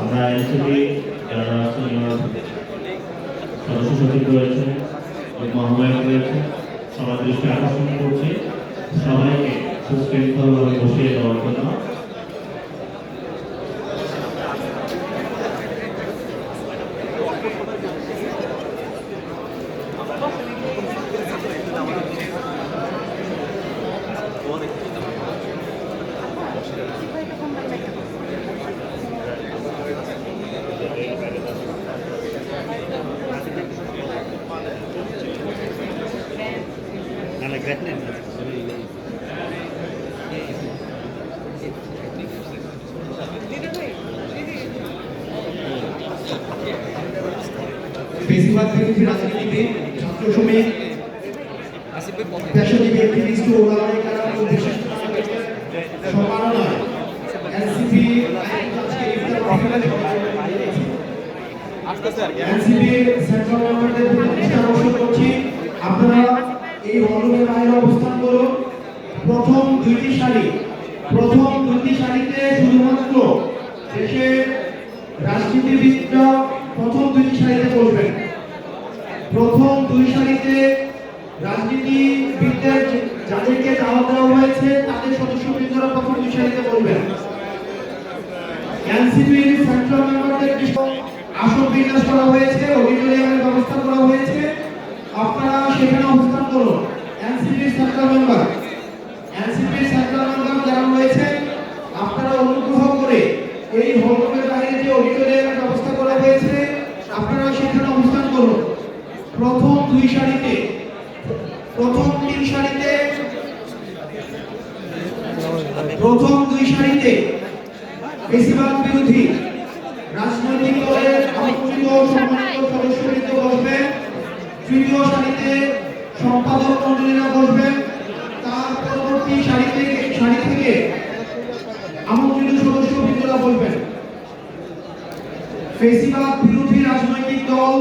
আমরা এনসিপি যারা সিনিয়র সদস্য সচিব রয়েছে মহামায়ক রয়েছে, সবার দৃষ্টি আকর্ষণ করছি। সবাইকে সুশৃঙ্খলভাবে বসিয়ে দেওয়ার জন্য বেশিরভাগ বিরোধী রাজনীতিবিদ ছাত্র শ্রমিক পেশাজীবী কেরাম ও বিশিষ্ট নাগরিকদের সম্মাননায় এনসিপি এনসিপি সেন্ট্রাল গভর্নমেন্টের সারি প্রথম দুইটি সারিতে শুধুমাত্র দেশের রাজনীতিবিদরা প্রথম দুইটি সারিতে বসবেন। প্রথম দুই সারিতে রাজনীতিবিদদের যাদেরকে দাওয়াত দেওয়া হয়েছে, তাদের সদস্যবৃন্দরা প্রথম দুই সারিতে বলবেন এনসিপির সেন্ট্রাল মেম্বারদের আসন বিন্যাস করা হয়েছে অডিটোরিয়ামের ব্যবস্থা করা হয়েছে, আপনারা সেখানে অবস্থান করুন। এনসিপির সেন্ট্রাল মেম্বার এই হলরুমের বাইরে যে অডিটোরিয়ামের ব্যবস্থা করা হয়েছে, আপনারা সেখানে অবস্থান করুন। প্রথম দুই সারিতে, প্রথম তিন সারিতে, প্রথম দুই সারিতে বেশিরভাগ বিরোধী রাজনৈতিক দলের আমন্ত্রিত সম্মানিত সদস্যবৃন্দ বসবেন তৃতীয় সারিতে সম্পাদক মন্ডলীরা বসবেন তার পরবর্তী সারি থেকে সারি থেকে আমন্ত্রিত বেশিরভাগ বিরোধী রাজনৈতিক দল